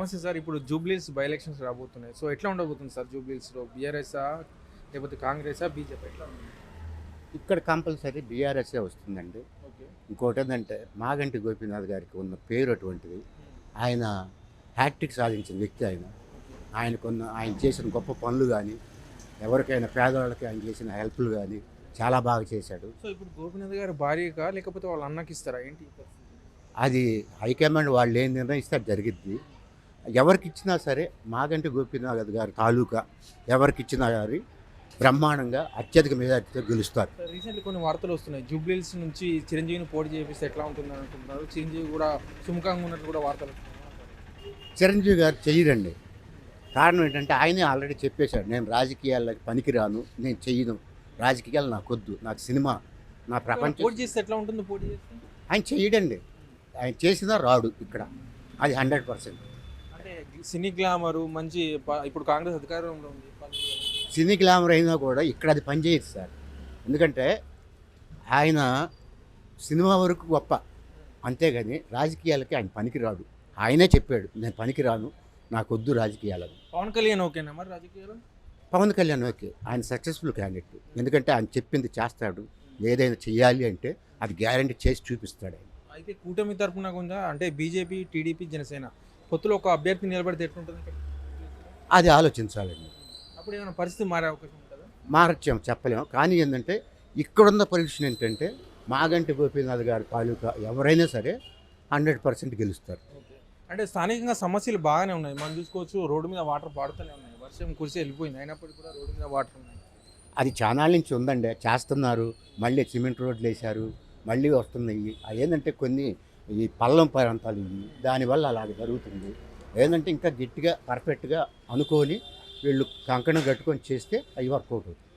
నమస్తే సార్ ఇప్పుడు జూబ్లీస్ by elections రాబోతున్నాయి. సో ఎట్లా ఉండబోతుంది సార్ జూబ్లీస్లో? బీఆర్ఎస్ఆ లేకపోతే కాంగ్రెసా బీజేపీ ఎట్లా ఉంది? ఇక్కడ కంపల్సరీ బీఆర్ఎస్ఏ వస్తుందండి. ఓకే. ఇంకోటి ఏంటంటే మాగంటి గోపీనాథ్ గారికి ఉన్న పేరు అటువంటిది ఆయన హ్యాట్రిక్ సాధించిన వ్యక్తి ఆయన. ఆయనకున్న ఆయన చేసిన గొప్ప పనులు కానీ ఎవరికైనా పేదవాళ్ళకి ఆయన చేసిన హెల్ప్లు కానీ చాలా బాగా చేశాడు. సో ఇప్పుడు గోపినాథ్ గారు భార్యగా లేకపోతే వాళ్ళ అన్నకి ఇస్తారా? ఏంటి? అది హైకమాండ్ వాళ్ళు ఏం నిర్ణయిస్తే జరిగిద్ది. ఎవరికి ఇచ్చినా సరే మాగంటి గోపీనాథ్ గారి తాలూకా ఎవరికి ఇచ్చినా గారి బ్రహ్మాండంగా అత్యధిక మెజార్టీతో గెలుస్తారు. రీసెంట్లీ కొన్ని వార్తలు వస్తున్నాయి. జూబ్లీస్ నుంచి చిరంజీవిని పోటీ చేపిస్తే ఎట్లా ఉంటుంది అనుకుంటున్నారు చిరంజీవి కూడా సుముఖంగా ఉన్నట్లు కూడా వార్తలు. చిరంజీవి గారు చెయ్యరండి. కారణం ఏంటంటే ఆయనే ఆల్రెడీ చెప్పేశాడు. నేను రాజకీయాలకు పనికిరాను నేను చెయ్యను. రాజకీయాలు నాకొద్దు నాకు సినిమా నా ప్రపంచం పోటీ చేస్తే ఎట్లా ఉంటుంది పోటీ చేస్తే? ఆయన చెయ్యడండి. ఆయన చేసినా రాడు ఇక్కడ. అది హండ్రెడ్ పర్సెంట్. సినీ గ్లామరు మంచి ఇప్పుడు కాంగ్రెస్ అధికారంలో ఉంది. సినీ గ్లామర్ అయినా కూడా ఇక్కడ అది పనిచేయదు సార్. ఎందుకంటే ఆయన సినిమా వరకు గొప్ప. అంతేగాని రాజకీయాలకి ఆయన పనికిరాడు. ఆయనే చెప్పాడు నేను పనికిరాను నాకొద్దు రాజకీయాలని. పవన్ కళ్యాణ్ ఓకేనా మరి రాజకీయాలు? పవన్ కళ్యాణ్ ఓకే. ఆయన సక్సెస్ఫుల్ క్యాండిడేట్. ఎందుకంటే ఆయన చెప్పింది చేస్తాడు. ఏదైనా చెయ్యాలి అంటే అది గ్యారంటీ చేసి చూపిస్తాడు ఆయన. అయితే కూటమి తరపున కొంచెం అంటే బీజేపీ టీడీపీ జనసేన పొత్తులో ఒక అభ్యర్థి నిలబడితే ఎట్లుంటుంది? అది ఆలోచించాలండి. అప్పుడు ఏమైనా పరిస్థితి మారే అవకాశం ఉంటుందా? మార్చాం చెప్పలేము. కానీ ఏంటంటే ఇక్కడున్న పొజిషన్ ఏంటంటే మాగంటి గోపీనాథ్ గారి తాలూకా ఎవరైనా సరే హండ్రెడ్ పర్సెంట్ గెలుస్తారు. అంటే స్థానికంగా సమస్యలు బాగానే ఉన్నాయి. మనం చూసుకోవచ్చు రోడ్డు మీద వాటర్ పాడుతూనే ఉన్నాయి. వర్షం కురిసి వెళ్ళిపోయింది. అయినప్పటికీ కూడా రోడ్డు మీద వాటర్ ఉన్నాయి. అది చానాల నుంచి ఉందండి. చేస్తున్నారు. మళ్ళీ సిమెంట్ రోడ్లు వేశారు. మళ్ళీ వస్తున్నాయి. ఏంటంటే కొన్ని ఈ పల్లం ప్రాంతాలు ఇవి. దానివల్ల అలాగ జరుగుతుంది. ఏంటంటే ఇంకా గట్టిగా పర్ఫెక్ట్గా అనుకొని వీళ్ళు కంకణం కట్టుకొని చేస్తే అవి వర్కౌట్ అవుతుంది